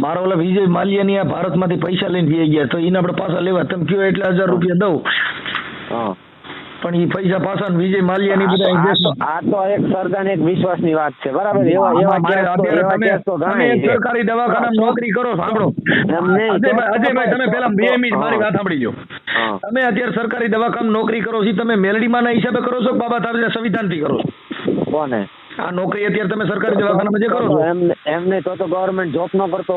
મારા ઓલા વિજય માલ્યાની આ ભારતમાંથી પૈસા લઈને ભી ગયા. તો એને આપણે પાછા લેવા. તમે કયો એટલા હજાર રૂપિયા દઉં? પણ એ પૈસા પાછા વિજય માલ્યાની બધા આ તો- એક સરકારની એક વિશ્વાસની વાત છે. બરાબર? એવા એવા તમે. સરકારી દવાખાના નોકરી કરો સાંભળો. અજયભાઈ તમે પેલા બે મિનિટ મારી વાત સાંભળી લો તમે અત્યારે સરકારી દવાખાના નોકરી કરો છો તમે મેલડીમાં ના હિસાબે કરો છો બાબા તારે સંવિધાનથી કરો છો? કોને? આ નોકરી અત્યારે તમે સરકારી દવાખાનામાં જે કરો છો? એમ એમ નહીં તો તો ગવર્મેન્ટ જોબ ન કરતો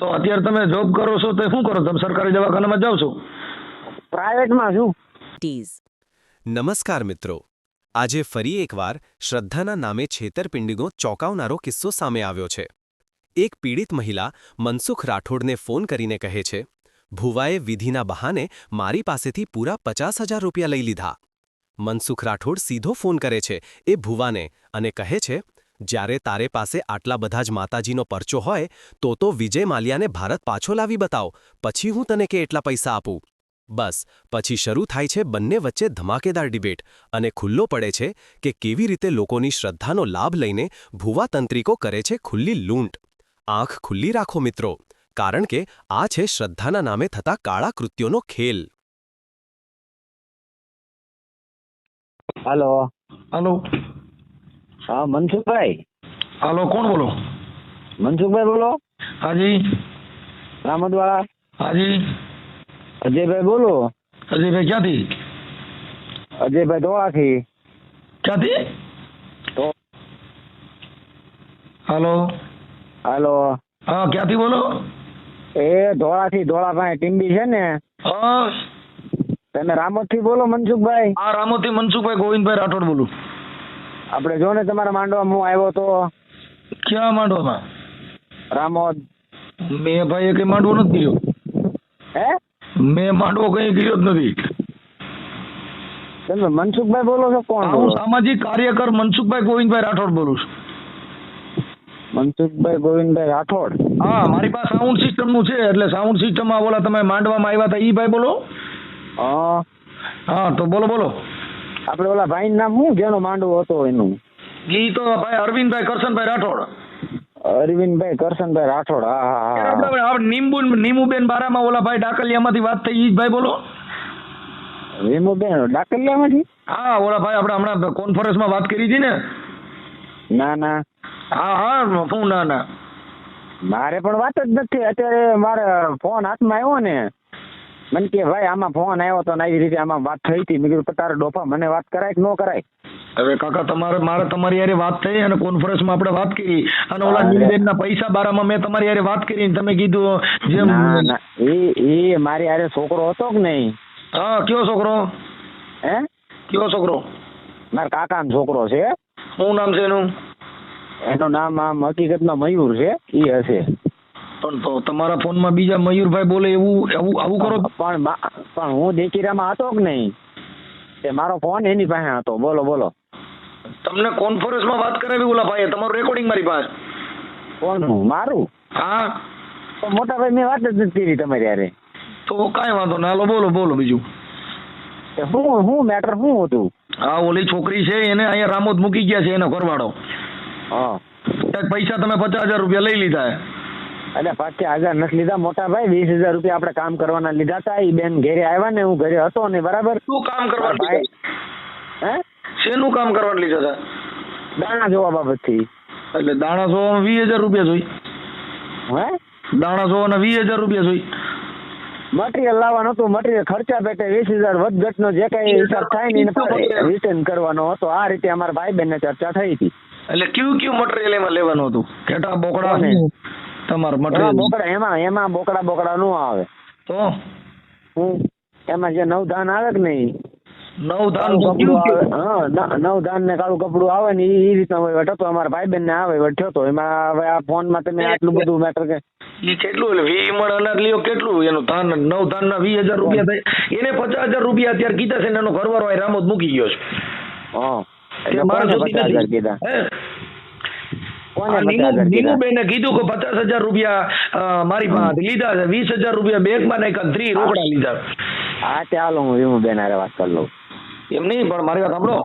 તો અત્યારે તમે જોબ કરો છો તો શું કરો તમે સરકારી દવાખાનામાં જાઓ છો? પ્રાઇવેટમાં શું ટીઝ નમસ્કાર મિત્રો. આજે ફરી એકવાર શ્રદ્ધાના નામે છેતરપિંડીનો ચોંકાવનારો કિસ્સો સામે આવ્યો છે. એક પીડિત મહિલા મનસુખ રાઠોડને ફોન કરીને કહે છે ભુવાએ વિધિના બહાને મારી પાસેથી પૂરા પચાસ હજાર રૂપિયા લઈ લીધા. મનસુખ રાઠોડ સીધો ફોન કરે છે, એ ભુવાને અને કહે છે, જ્યારે તારે પાસે આટલા બધા જ માતાજીનો પરચો હોય, તો તો વિજય માલ્યાને ભારત પાછો લાવી બતાવો, પછી હું તને કે એટલા પૈસા આપું. બસ, પછી શરૂ થાય છે બંને વચ્ચે ધમાકેદાર ડિબેટ અને ખુલ્લો પડે છે કે કેવી રીતે લોકોની શ્રદ્ધાનો લાભ લઈને ભુવા તંત્રિકો કરે છે ખુલ્લી લૂંટ. આંખ ખુલ્લી રાખો મિત્રો, કારણ કે આ છે શ્રદ્ધાના નામે થતા કાળા કૃત્યોનો ખેલ. હાલો. હાલો. હા મનસુખભાઈ. હાલો કોણ બોલો? મનસુખભાઈ બોલો. હાજી. રામદવાળા. હાજી. અજયભાઈ બોલો. અજયભાઈ ક્યાંથી? અજયભાઈ ધોળાથી ક્યાંથી? હલો. હાલો. હા ક્યાંથી બોલો? એ ધોળાથી ધોળા પાસે ટીમ્બી છે ને. હા. તમે રામોદથી બોલો મનસુખભાઈ. આ રામોથી મનસુખભાઈ ગોવિંદભાઈ રાઠોડ બોલું. આપણે જો ને તમારા માંડવામાં હું આવ્યો તો. ક્યાં માંડવામાં? રામોદ. મેં ભાઈ કઈ માંડવો નથી ગયો હે? મેં માંડવો કઈ ગયો જ નથી. તમે મનસુખભાઈ બોલો છો કોણ હું સામાજિક કાર્યકર મનસુખભાઈ ગોવિંદભાઈ રાઠોડ બોલું છું. મનસુખભાઈ ગોવિંદભાઈ રાઠોડ? હા મારી પાસે સાઉન્ડ સિસ્ટમનું છે એટલે સાઉન્ડ સિસ્ટમમાં બોલા તમે માંડવામાં આવ્યા હતા ઈ ભાઈ બોલો. હા. હા તો બોલો બોલો. આપણે ઓલા ભાઈ નામ શું? જેનો માંડવો હતો એનું. ઈ તો ભાઈ અરવિંદભાઈ કરશનભાઈ રાઠોડ. અરવિંદભાઈ કરશનભાઈ રાઠોડ હા હા આપણે આપણે નીંબુ નીમુબેન બારામાં ઓલા ભાઈ ડાકલિયામાંથી વાત થઈ ઈ જ ભાઈ બોલો. વિમુબેન ડાકલિયામાંથી? હા ઓલા ભાઈ આપણે હમણાં કોન્ફરન્સમાં વાત કરી હતી ને. ના ના. હા હા શું ના ના. મારે પણ વાત જ નથી. અત્યારે મારે ફોન હાથમાં આવ્યો ને. મને કે ભાઈ આમાં ફોન આવ્યો તો આવી રીતે આમાં વાત થઈ હતી. મેં કીધું તારે ડોફા મને વાત કરાય કે ન કરાય? હવે કાકા તમારે મારે તમારી યારે વાત થઈ અને કોન્ફરન્સમાં આપણે વાત કરી. અને ઓલા નીલબેન ના પૈસા બારામાં મેં તમારી યારે વાત કરી તમે કીધું જેમ ના ના. એ એ મારી હારે છોકરો હતો કે નહીં? હા કયો છોકરો? હે? કયો છોકરો? મારા કાકાનો છોકરો છે. શું નામ છે એનું? એનું નામ આમ હકીકતમાં મયુર છે. એ હશે. પણ તો તમારા ફોનમાં બીજા મયુરભાઈ બોલે એવું એવું આવું કરો. પણ પણ હું દેખીરામાં હતો કે નહીં? તે મારો ફોન એની પાસે હતો. બોલો બોલો. તમને કોન્ફરન્સમાં વાત કરાવી ઓલા ભાઈએ? તમારું રેકોર્ડિંગ મારી પાસે. કોનું મારું? હા. તો મોટા ભાઈ મેં વાત જ નથી કરી તમારી યારે તો કાંઈ વાંધો ના હાલો બોલો બોલો બીજું. શું શું મેટર શું હતું? હા ઓલી છોકરી છે એને અહીંયા રામોદ મૂકી ગયા છે એનો ઘરવાળો. હા. પૈસા તમે પચાસ હજાર રૂપિયા લઈ લીધા. હે. એટલે પચાસ હજાર નથી લીધા. મોટા ભાઈ વીસ હજાર રૂપિયા આપણે કામ કરવાના લીધા હતા એ બેન ઘેરે આવ્યા ને હું ઘરે હતો ને બરાબર? શું કામ કરવા ભાઈ હે? શેનું કામ કરવા લીધા હતા દાણા જોવા બાબતથી. એટલે દાણા સોવામાં વીસ હજાર રૂપિયા જોઈ. હે? દાણા સોવાના વીસ હજાર રૂપિયા જોઈ. મટીરિયલ લાવવાનું હતું. મટીરિયલ ખર્ચા પેટે વીસ હજાર વધઘટનો જે કઈ હિસાબ થાય ને એને રિટર્ન કરવાનો હતો. આ રીતે અમારા ભાઈ બેન ચર્ચા થઈ હતી. એટલે કયું કયું મટીરિયલ એમાં લેવાનું હતું? કેટા બોકડા? તમારું મટીરિયલ બોકડા એમાં એમાં બોકડા બોકડા નું આવે. તો? હું એમાં જે નવ ધાન આવે કે નહીં? નવ ધાન કપડું આવે? હા નવ ધાન ને કાળું કપડું આવે ને એ રીતનો વહીવટ હતો અમારા ભાઈ બેન ને આવે વહીવટ થયો હતો એમાં હવે આ ફોનમાં તમે આટલું બધું મેટર કે ઈ કેટલું એટલે વી મણ અનાજ લ્યો કેટલું? એનું ધાન નવ ધાન ના વીસ હજાર રૂપિયા થાય. એને પચાસ હજાર રૂપિયા અત્યારે કીધા છે ને એનો ઘરવાળો રામોદ મૂકી ગયો છે. હા. તે મારા હજાર કીધા હે? કોને આ પચાસ નીમુ- હજાર કીધા નીમુબેને કીધું કે પચાસ હજાર રૂપિયા મારી પાસે લીધા છે વીસ હજાર રૂપિયા બેંકમાં નાખ્યા ત્રી રોકડા લીધા. હા ચાલો હું વિમુ બેન હારે વાત કરી લઉં. એમ નહીં પણ મારી વાત સાંભળો.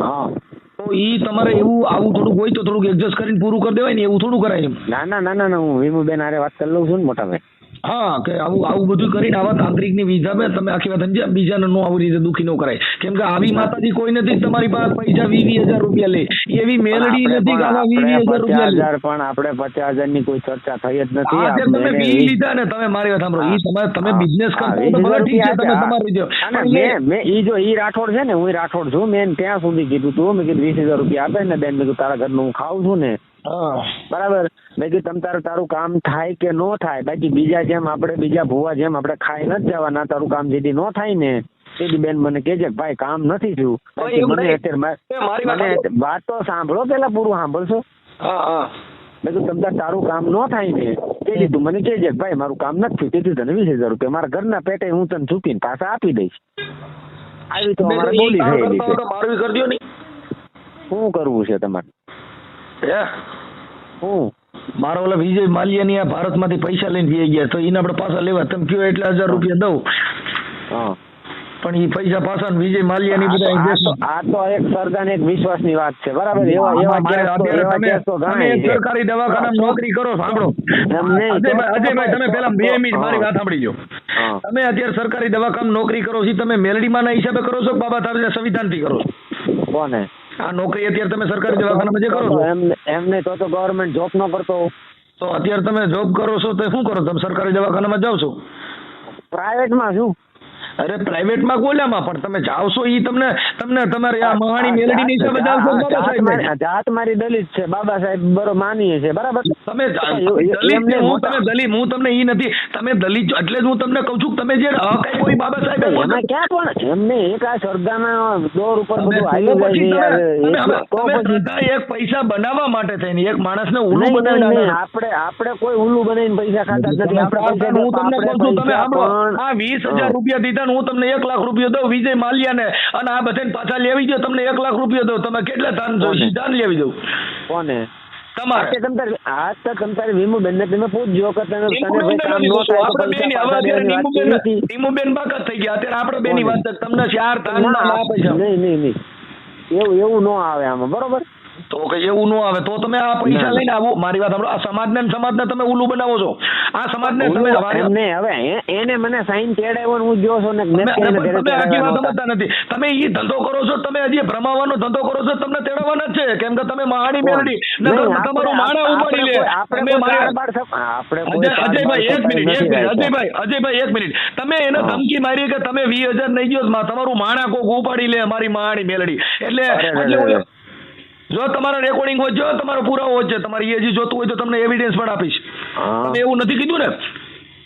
હા. તો ઈ તમારે એવું આવું થોડુંક હોય તો થોડુંક એડજસ્ટ કરીને પૂરું કરી દેવાય ને એવું થોડું કરાય એમ. ના ના ના ના ના હું વીમુબેન હારે વાત કરી લઉં છું ને મોટા ભાઈ હા કે આવું આવું બધું કરીને આવા તાંત્રિકની વિઝા તમે આખી વાત સમજ્યા? બીજાને નો આવી રીતે દુખી ન કરાય. કેમ કે આવી માતાજી કોઈ નથી તમારી પાસે પૈસા વીસ વીસ હજાર રૂપિયા લે. એવી મેલડી નથી કે આવા વીસ હજાર રૂપિયા લે. પણ આપણે પચાસ હજારની કોઈ ચર્ચા થઈ જ નથી. તમે વી લીધા ને તમે મારી વાત સાંભળો. ઈ તમે તમે બિઝનેસ કરતા તો ભલે ઠીક છે તમે તમારી જો. મેં મેં ઈ જો ઈ રાઠોડ છે ને હું રાઠોડ છું મેં ત્યાં સુધી કીધું તું મેં કીધું વીસ હજાર રૂપિયા આપે ને બેન મેં તારા ઘરનું હું ખાઉં છું ને. બરાબર. બાકી તમ તારું તારું કામ થાય કે નો થાય? બાકી બીજા જેમ આપણે બીજા ભૂવા જેમ આપણે ખાઈ નથી જવાના તારું કામ જેથી નો થાય ને તેથી બેન મને કેજે કે ભાઈ કામ નથી થયું. મને અત્યારે વાત તો સાંભળો પેલા પૂરું સાંભળશો? મેં તમ તારે તારું કામ નો થાય ને તેથી તું મને કેજે કે ભાઈ મારું કામ નથી થયું તેથી તને વીસ હજાર રૂપિયા મારા ઘરના પેટે હું તને ચૂકીને પાછા આપી દઈશ. આવી તો અમારે બોલી થયેલી છે. શું કરવું છે તમારે? હે? મારા ઓલા વિજય માલ્યાની આ ભારતમાંથી પૈસા લઈને વી ગયા તો એને આપણે પાછા લેવા. તમે કયો એટલે હજાર રૂપિયા દઉં? પણ એ પૈસા પાછા વિજય માલ્યાની બધા આ તો- એક સરદાર એક વિશ્વાસની વાત છે. બરાબર? એવા એવા. સરકારી દવાખાના નોકરી કરો સાંભળો. અજયભાઈ તમે પેલા બે મિનિટ મારી વાત સાંભળી લો તમે અત્યારે સરકારી દવાખાના નોકરી કરો છો તમે મેલડીમાં ના હિસાબે કરો છો બાબા તારે સંવિધાનથી કરો છો? કોને? આ નોકરી અત્યારે તમે સરકારી દવાખાનામાં જે કરો છો? એમ એમ નહીં તો તો ગવર્મેન્ટ જોબ ન કરતો. તો અત્યારે તમે જોબ કરો છો તો શું કરો તમે સરકારી દવાખાનામાં જાઓ છો? પ્રાઇવેટમાં શું અરે પ્રાઇવેટમાં ગોલ્યામાં પણ તમે જાઓ છો ઈ તમને તમને તમારે આ મહાણી મેલડીની હિસાબે જાઓ છો બાબા જાત સાહેબ મારી- જાત મારી દલિત છે બાબા સાહેબ બરો માનીએ છે બરાબર? તમે દલિત હું તમે દલિત હું તમને ઈ નથી તમે દલિત એટલે જ હું તમને કહું છું તમે જે હક આપ્યો બાબા સાહેબ એમાં ક્યાં પણ એમને એક આ શ્રદ્ધાના દોર ઉપર બધું આવી જાય તો પછી એક પૈસા બનાવવા માટે થઈને એક માણસને ઉલું બનાવી આપણે આપણે કોઈ ઉલું બનાવીને પૈસા ખાતા નથી આપણે હું તમને કહું છું તમે સાંભળો આ વીસ હજાર રૂપિયા દીધા ને હું તમને એક લાખ રૂપિયા દઉં વિજય માલ્યાને અને આ બધાને પાછા લેવી દો તમને એક લાખ રૂપિયા દઉં. તમે કેટલા ધાન જોઈશે ધાન લેવી દઉં. કોને? તમારે. વીમુબેન ને તમે પૂછજો કે બાકાત થઈ ગયા. અત્યારે આપણે બેની વાત છે તમને ચાર ધાન ના પૈસા નહીં નહીં નહીં. એવું એવું નો આવે આમાં બરોબર? તો કે એવું ન આવે તો તમે આ પૈસા લઈને આવો. મારી વાત સાંભળો. આ સમાજને સમાજને તમે ઉલું બનાવો છો. આ સમાજને તમે એમને હવે એને મને સાઈન તેડાવ્યો હું છું ને તમે આખી વાત સમજતા નથી. તમે ઈ ધંધો કરો છો તમે હજી ભ્રમાવાનો ધંધો કરો છો તમને તેડવાના જ છે. કેમ કે તમે નકર આપણે- તમારું માણા ઉપાડી લે. આપણે તમે અજયભાઈ એક મિનિટ એક મિનિટ. અજયભાઈ અજયભાઈ એક મિનિટ. તમે એને ધમકી મારી કે તમે વીસ હજાર નહીં ગયો તમારું માણા કોક ઉપાડી લે મારી માણી મેલડી. એટલે જો તમારા રેકોર્ડિંગ હોય જો તમારો પુરાવો હોય છે તમારી એ જોતું હોય તો તમને એવિડન્સ પણ આપીશ. તમે એવું નથી કીધું ને?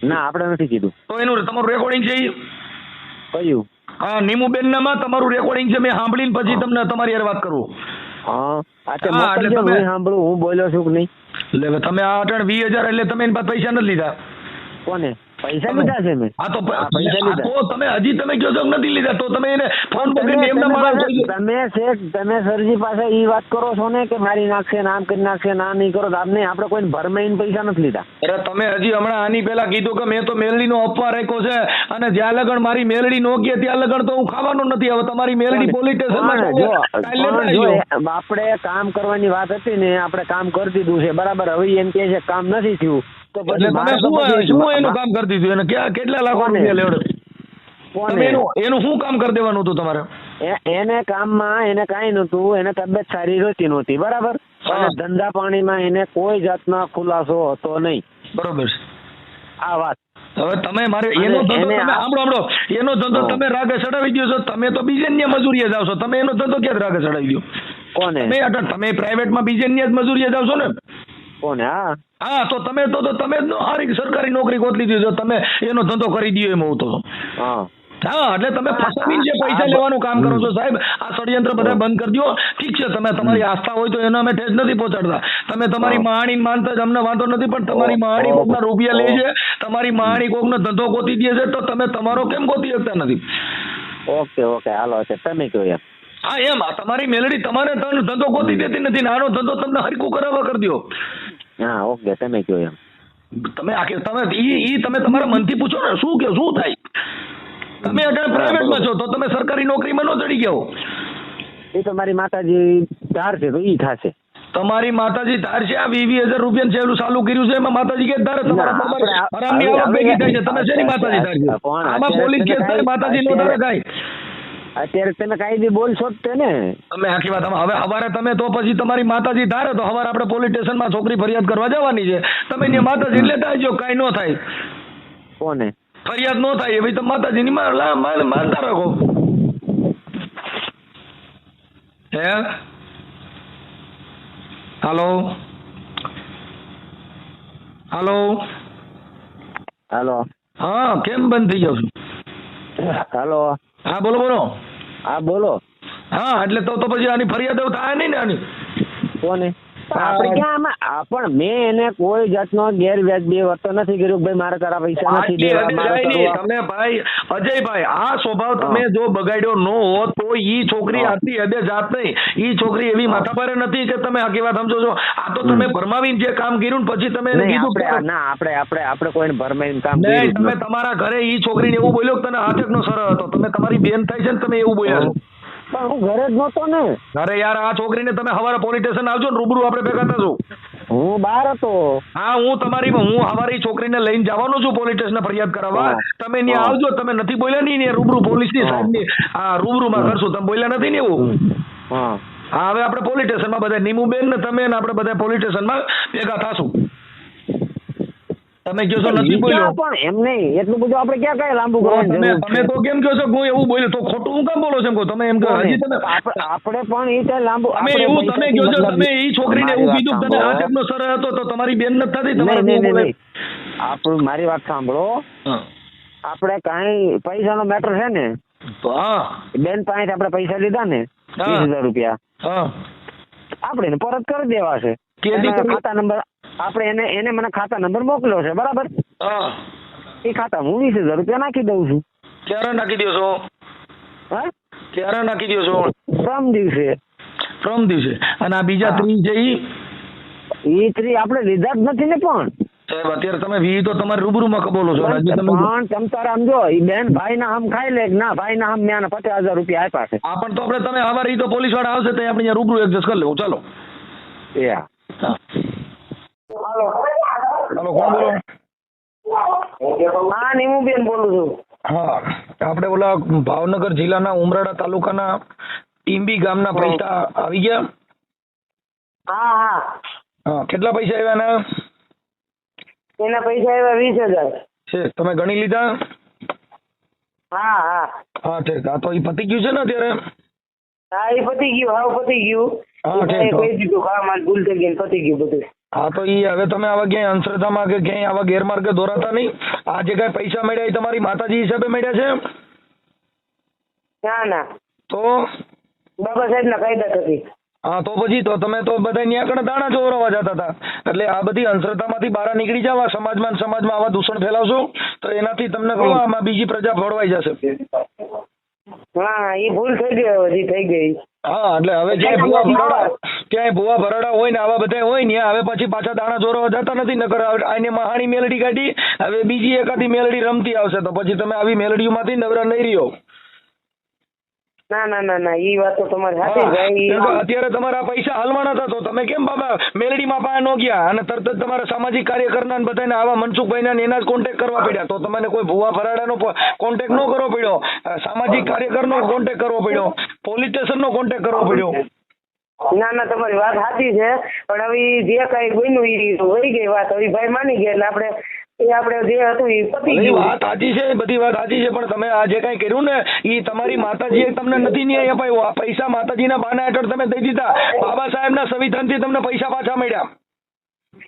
ના આપણે નથી કીધું. તો એનું તમારું રેકોર્ડિંગ છે? કયું? હા નીમુબેન નામાં તમારું રેકોર્ડિંગ છે મેં સાંભળીને પછી તમને તમારી યાર વાત કરું. હા એટલે તમે- સાંભળું હું બોલ્યો છું કે નહીં. એટલે તમે આ અટણ વીસ હજાર એટલે તમે એની પાસે પૈસા નથી લીધા. કોને? પૈસા લીધા છે મેં. હા તો પૈસા લીધા. તો તમે હજી તમે કહો છો નથી લીધા તો તમે એને ફોન પકડીને એમના મારા તમે શેઠ તમે સરજી પાસે ઈ વાત કરો છો ને કે મારી નાખશે નામ કરી નાખશે ના નહીં કરો આપને આપણે કોઈને ભરમાઈને પૈસા નથી લીધા. અરે તમે હજી હમણાં આની પહેલા કીધું કે મેં તો મેલડી નો અપવા રાખ્યો છે અને જ્યાં લગન મારી મેલડી નો કે ત્યાં લગન તો હું ખાવાનો નથી હવે તમારી મેલડી પોલીસ સ્ટેશનમાં પણ જો આપણે કામ કરવાની વાત હતી ને આપણે કામ કરી દીધું છે બરાબર હવે એમ કે છે કામ નથી થયું. તો પછી તમે શું શું એનું કામ કરી દીધું એને ક્યાં કેટલા લાખો રૂપિયા લેવડો? તમે એનું એનું શું કામ કરી દેવાનું હતું તમારે? એને કામમાં એને કાંઈ નહોતું. એને તબિયત સારી રહેતી નહોતી. બરાબર? અને ધંધા પાણીમાં એને કોઈ જાતનો ખુલાસો હતો નહીં. બરોબર. આ વાત. હવે તમે મારે એનો ધંધો તમે સાંભળો સાંભળો. એનો ધંધો તમે રાગે ચડાવી દો છો. તમે તો બીજે ને મજૂરીએ જાવ છો તમે એનો ધંધો ક્યાં રાગે ચડાવી દો કોને? તમે પ્રાઇવેટમાં બીજે ને જ મજૂરીએ જાવ છો ને? કોને? હા. હા તો તમે તો તમે જ હારી સરકારી નોકરી ગોતલી દીધો તમે એનો ધંધો કરી દીધો એમ હું તો. હા. હા એટલે તમે ફસાવીને જે પૈસા લેવાનું કામ કરો છો સાહેબ આ ષડયંત્ર બધા બંધ કરી દો. ઠીક છે તમે તમારી આસ્થા હોય તો એનો અમે ઠેસ નથી પહોંચાડતા. તમે તમારી માણી માનતા જ અમને વાંધો નથી પણ તમારી માણી કોકના રૂપિયા લે છે તમારી માણી કોકનો ધંધો ગોતી દે છે તો તમે તમારો કેમ ગોતી શકતા નથી? ઓકે ઓકે હાલો છે તમે કહ્યું એમ. હા એમ આ તમારી મેલડી તમારે ધંધો ગોતી દેતી નથી નાનો આનો ધંધો તમને હરકું કરાવવા કરી દો. હા ઓકે તમે કયો એમ. તમે આખી તમે ઈ ઈ તમે તમારા મનથી પૂછો ને શું કે શું થાય? તમે અત્યારે પ્રાઇવેટમાં છો તો તમે સરકારી નોકરીમાં ન ચડી ગયો. એ તો મારી માતાજી ધાર છે તો ઈ થશે. તમારી માતાજી ધાર છે આ વીસ હજાર રૂપિયા છેલું ચાલુ કર્યું છે એમાં માતાજી કે ધાર તમારા હરામની આવક ભેગી થાય છે તમે શેની માતાજી ધાર છે? આમાં પોલીસ કેસ થાય માતાજી નો ધાર કાંઈ અત્યારે તમે કાંઈ બી બોલશો જ તે ને. તમે આખી વાત હવે હવારે તમે તો પછી તમારી માતાજી ધારે તો હવારે આપણે પોલીસ સ્ટેશનમાં છોકરી ફરિયાદ કરવા જવાની છે. તમે ત્યાં માતાજી લેતા આવજો કાંઈ ન થાય. કોને? ફરિયાદ ન થાય એવી તમે માતાજીની માનતા રાખો. હે? હાલો? હાલો? હાલો. હા કેમ બંધ થઈ જાવ છું? હાલો. હા બોલો બોલો. હા બોલો. હા એટલે તો તો પછી આની ફરિયાદ એવું થાય નહીં ને આની? કોને. આપણે ક્યાં આમાં પણ મેં એને કોઈ જાતનો ગેરવ્યાજબી વર્તન નથી કર્યું ભાઈ મારા તારા પૈસા નથી દેવા તમે ભાઈ અજયભાઈ આ સ્વભાવ તમે જો બગાડ્યો ન હોત તો ઈ છોકરી આટલી હદે જાત નહીં. ઈ છોકરી એવી માથાભારે નથી કે તમે હકી વાત સમજો છો. આ તો તમે ભરમાવીને જે કામ કર્યું ને પછી તમે એને નહીં, કીધું ના આપણે આપણે આપણે કોઈને ભરમાવીને કામ કર્યું તમે તમારા ઘરે ઈ છોકરીને એવું બોલ્યો કે તને હાથકનો સર હતો. તમે તમારી બેન થાય છે ને તમે એવું બોલ્યા છો. પણ હું ઘરે જ નહોતો ને. અરે યાર આ છોકરીને તમે હવારે પોલીસ સ્ટેશન આવજો ને રૂબરૂ આપણે ભેગા થશું હું બહાર હતો. હા હું તમારી હું હવારે છોકરીને લઈને જવાનો છું પોલીસ સ્ટેશન ફરિયાદ કરાવવા. તમે ત્યાં આવજો તમે નથી બોલ્યા નહીં ને રૂબરૂ પોલીસની હા. સાહેબની આ રૂબરૂમાં કરશું. તમે બોલ્યા નથી ને એવું? હા. હા હવે આપણે પોલીસ સ્ટેશનમાં બધા નીમુબેન ને તમે ને આપણે બધા પોલીસ સ્ટેશનમાં ભેગા થાશું. તમે કહો છો નથી બોલ્યો. પણ એમ નહીં. એટલું બધું આપણે ક્યાં કઈ લાંબુ તો તમે તમે તો કેમ કહો છો હું એવું બોલ્યો? તો ખોટું હું કેમ બોલો છો એમ કહો? તમે એમ કહો હજી તમે આપણે પણ એ તો લાંબુ અમે એવું તમે કહો છો તમે એ છોકરીને એવું મારી કીધું તને આ સાંભળો. ટાઈપનો સર હતો તો તમારી બેન નથી થતી? તમારે. આપણું મારી વાત સાંભળો. આપણે કાંઈ પૈસાનો મેટર છે ને બેન પાસેથી આપણે પૈસા લીધા ને. વીસ હજાર રૂપિયા. હા. આપણે પરત કરી દેવા છે. ખાતા નંબર આપણે એને એને મને ખાતા નંબર મોકલ્યો છે બરાબર? હા. એ ખાતા હું વીસ હજાર રૂપિયા નાખી દઉં છું. ક્યારે નાખી દો છો? હા? ક્યારે નાખી દો છો? પ્રમ દિવસે. પ્રમ દિવસે. અને આ બીજા ત્રીસ છે ઈ? ઈ ત્રી આપણે લીધા જ નથી ને પણ. સાહેબ અત્યારે તમે વી તો તમારે રૂબરૂમાં બોલો છો તમે પણ તમ આમ જો ઈ બેન ભાઈ ના આમ ખાઈ લે ના ભાઈ ના આમ મેં પચાસ હજાર રૂપિયા આપ્યા છે. આ પણ તો આપણે તમે આવા રહી તો પોલીસવાળા આવશે તો આપણે રૂબરૂ એડજસ્ટ કરી લેવું. ચાલો. એ હા. ચાલો કોણ બોલો? હા નીમુબેન બોલું છું. હા આપણે ઓલા ભાવનગર જિલ્લાના ઉમરાળા તાલુકાના ટીંબી ગામના પૈસા આવી ગયા? હા હા. હા કેટલા પૈસા આવ્યા ને? એના પૈસા આવ્યા વીસ હજાર. છે તમે ગણી લીધા? હા હા. હા ઠીક. આ તો એ પતી ગયું છે ને અત્યારે? હા એ પતી ગયું હાવ પતી ગયું. હા, ઠીક, કહી દીધું કામ ભૂલ થઈ ગઈ પતી ગયું બધું. હા તો ઈ હવે તમે આવા ક્યાંય અંધશ્રદ્ધામાં કે ક્યાંય આવા ગેરમાર્ગે દોરાતા નહીં. આ જે કાંઈ પૈસા મળ્યા એ તમારી માતાજી હિસાબે મળ્યા છે ના ના. તો? બાબા સાહેબ ના કાયદા થકી. હા તો પછી તો તમે તો બધા ન્યા કણે દાણા ચોરવા જતા હતા. એટલે આ બધી અંધશ્રદ્ધામાંથી બહાર નીકળી જાવ સમાજમાં ને સમાજમાં આવા દૂષણ ફેલાવશો તો એનાથી તમને કહું આમાં બીજી પ્રજા ફળવાઈ જશે. હા એ ભૂલ થઈ ગઈ હવે જે થઈ ગઈ. હા એટલે હવે ક્યાંય ભૂવા ભરાડા ક્યાંય ભૂવા ભરાડા હોય ને આવા બધા હોય ને હવે પછી પાછા દાણા ચોરવા જતા નથી નકર આને મહાણી મેલડી કાઢી હવે બીજી એકાદી મેલડી રમતી આવશે તો પછી તમે આવી મેલડીઓમાંથી નવરા નહીં રહ્યો. ના ના ના ના ઈ વાત તો તમારી સાચી અત્યારે તમારા પૈસા હાલમાં હતા તો તમે કેમ બાબા મેલડીમાં પાસે ન ગયા? અને તરત જ તમારા સામાજિક કાર્યકરના બધાને આવા મનસુખભાઈના ને એના જ કોન્ટેક્ટ કરવા પડ્યા. તો તમને કોઈ ભૂવા ફરાડાનો કોન્ટેક્ટ ન કરવો પડ્યો. સામાજિક કાર્યકરનો કોન્ટેક્ટ કરવો પડ્યો. પોલીસ સ્ટેશનનો કોન્ટેક્ટ કરવો પડ્યો. ના ના તમારી વાત સાચી છે. પણ હવે જે કઈ બન્યું એ વહી ગઈ વાત. હવે ભાઈ માની ગયા એટલે આપણે એ આપણે જે હતું ઈ પતી વાત સાચી છે બધી વાત સાચી છે પણ તમે આ જે કાંઈ કર્યું ને એ તમારી માતાજીએ તમને નથી ન્યાય અપાયો. આ પૈસા માતાજીના બાના હેઠળ તમે દઈ દીધા. બાબા સાહેબના સંવિધાનથી તમને પૈસા પાછા મળ્યા.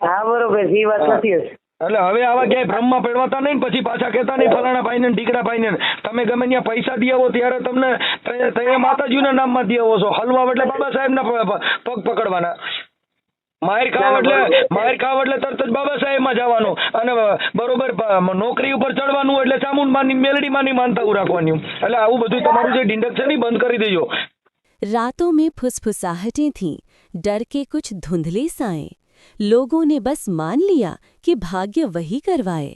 હા બરોબર છે વાત સાચી છે. એટલે હવે આવા ક્યાંય ભ્રમમાં પડવાતા નહીં પછી પાછા કહેતા નહીં ફલાણા ભાઈને ઢીકડા ભાઈને. તમે ગમે ત્યાં પૈસા દિયાવો આવો ત્યારે તમને તય- તય માતાજીના નામમાં દી આવો છો. હલવા એટલે બાબા સાહેબના પ- પ- પગ પકડવાના. માર ખાવ એટલે માર ખાવ એટલે તરત જ બાબા સાહેબમાં જવાનું અને બરોબર પ- નોકરી ઉપર ચડવાનું એટલે ચામુંડમાની મેલડીમાંની માનતા રાખવાની એટલે આવું બધું તમારું જે ઢીંડક છે ને ઈ બંધ કરી દેજો रातों में फुसफुसाहटें थीं डर के कुछ धुंधले साए लोगों ने बस मान लिया कि भाग्य वही करवाए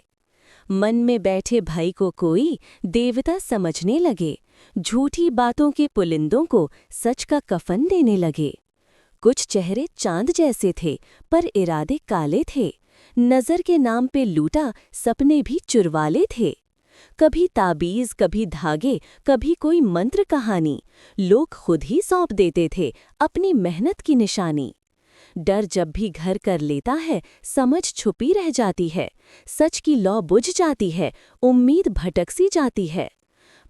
मन में बैठे भाई को कोई देवता समझने लगे झूठी बातों के पुलिंदों को सच का कफन देने लगे कुछ चेहरे चाँद जैसे थे, पर इरादे काले थे। नज़र के नाम पे लूटा, सपने भी चुरवाले थे। कभी ताबीज, कभी धागे, कभी कोई मंत्र कहानी। लोग खुद ही सौंप देते थे अपनी मेहनत की निशानी। डर जब भी घर कर लेता है, समझ छुपी रह जाती है। सच की लौ बुझ जाती है, उम्मीद भटक सी जाती है।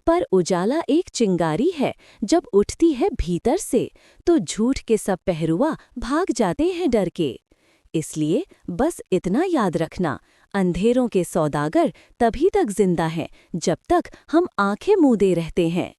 पर उजाला एक चिंगारी है, जब उठती है भीतर से तो झूठ के सब पहरुआ भाग जाते हैं डर के। इसलिए बस इतना याद रखना, अंधेरों के सौदागर तभी तक ज़िंदा हैं, जब तक हम आँखें मूंदे रहते हैं।